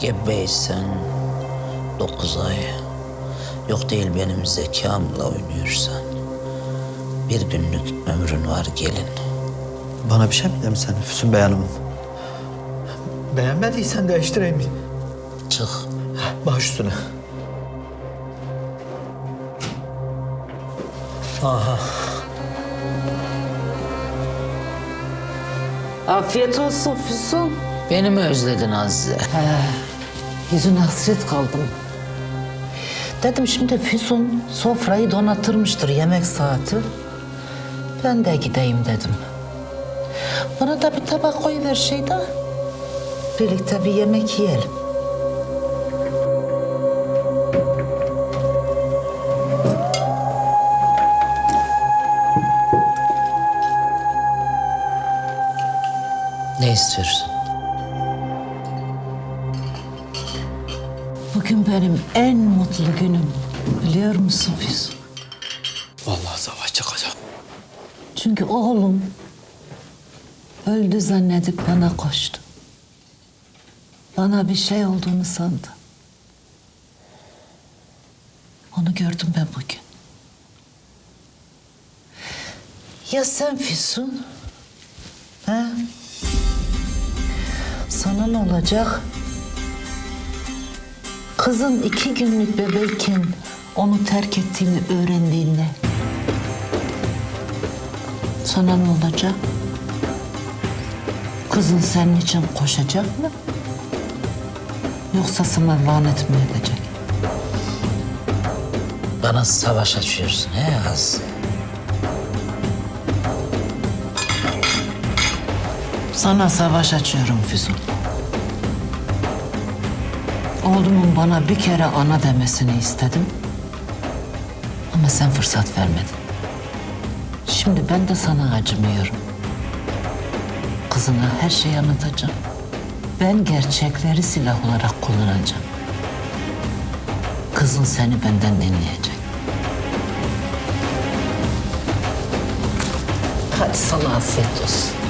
Gebeysen dokuz ay. Yok değil benim zekamla oynuyorsan. Bir günlük ömrün var gelin. Bana bir şey mi demiş sen Füsun Bey Hanım? Beğenmediysen değiştireyim. Çık. Baş üstüne. Aha. Afiyet olsun Füsun. Beni mi özledin Azize? Yüzün hasret kaldım. Dedim şimdi Füsun sofrayı donatırmıştır yemek saati. Ben de gideyim dedim. Bana da bir tabak koyuver şeyde. Birlikte bir yemek yiyelim. Ne istiyorsun? Bugün benim en mutlu günüm. Biliyor musun Füsun? Vallahi savaş çıkacak. Çünkü oğlum öldü zannedip bana koştu. Bana bir şey olduğunu sandı. Onu gördüm ben bugün. Ya sen Füsun? Ha? Sana ne olacak? Kızın iki günlük bebeyken onu terk ettiğini öğrendiğinde sana ne olacak? Kızın senin için koşacak mı? Yoksa sana lanet mi edecek? Bana savaş açıyorsun he Azize? Sana savaş açıyorum Füsun. Oğlumun bana bir kere ana demesini istedim. Ama sen fırsat vermedin. Şimdi ben de sana acımıyorum. Kızına her şeyi anlatacağım. Ben gerçekleri silah olarak kullanacağım. Kızın seni benden dinleyecek. Hadi sana afiyet olsun.